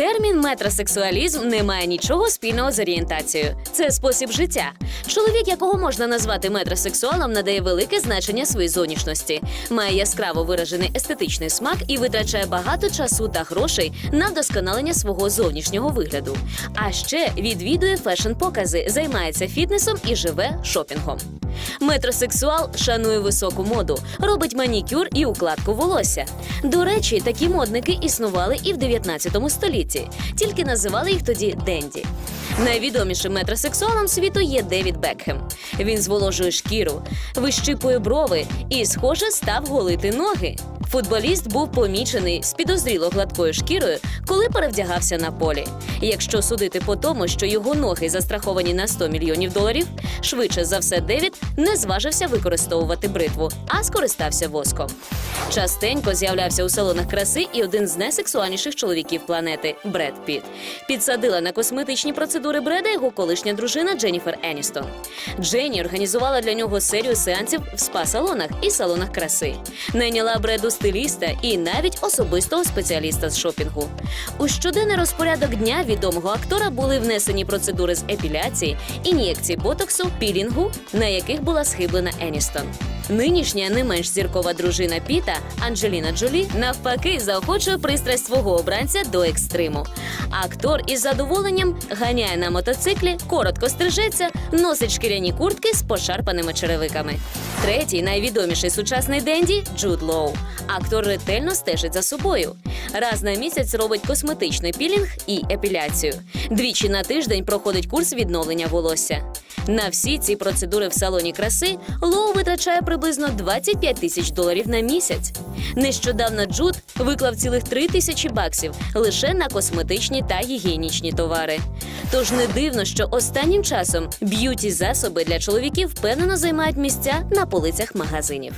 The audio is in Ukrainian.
Термін метросексуалізм не має нічого спільного з орієнтацією. Це спосіб життя. Чоловік, якого можна назвати метросексуалом, надає велике значення своїй зовнішності, має яскраво виражений естетичний смак і витрачає багато часу та грошей на вдосконалення свого зовнішнього вигляду. А ще відвідує фешн-покази, займається фітнесом і живе шопінгом. Метросексуал шанує високу моду, робить манікюр і укладку волосся. До речі, такі модники існували і в 19 столітті, тільки називали їх тоді денді. Найвідомішим метросексуалом світу є Девід Бекхем. Він зволожує шкіру, вищипує брови і, схоже, став голити ноги. Футболіст був помічений з підозріло гладкою шкірою, коли перевдягався на полі. Якщо судити по тому, що його ноги застраховані на 100 мільйонів доларів, швидше за все Девід не зважився використовувати бритву, а скористався воском. Частенько з'являвся у салонах краси і один з найсексуальніших чоловіків планети Бред Піт. Підсадила на косметичні процедури Бреда його колишня дружина Дженніфер Еністон. Дженні організувала для нього серію сеансів в спа-салонах і салонах краси. Найняла Бреду стиліста і навіть особистого спеціаліста з шопінгу. У щоденний розпорядок дня відомого актора були внесені процедури з епіляції, ін'єкцій ботоксу, пілінгу, на яких була схиблена Еністон. Нинішня не менш зіркова дружина Піта Анджеліна Джолі навпаки заохочує пристрасть свого обранця до екстриму. Актор із задоволенням ганяє на мотоциклі, коротко стрижеться, носить шкіряні куртки з пошарпаними черевиками. Третій найвідоміший сучасний денді Джуд Лоу. Актор ретельно стежить за собою. Раз на місяць робить косметичний пілінг і епіляцію. Двічі на тиждень проходить курс відновлення волосся. На всі ці процедури в салоні краси Лоу витрачає приблизно 25 тисяч доларів на місяць. Нещодавно Джуд виклав цілих 3 тисячі баксів лише на косметичні та гігієнічні товари. Тож не дивно, що останнім часом б'юті засоби для чоловіків впевнено займають місця на полицях магазинів.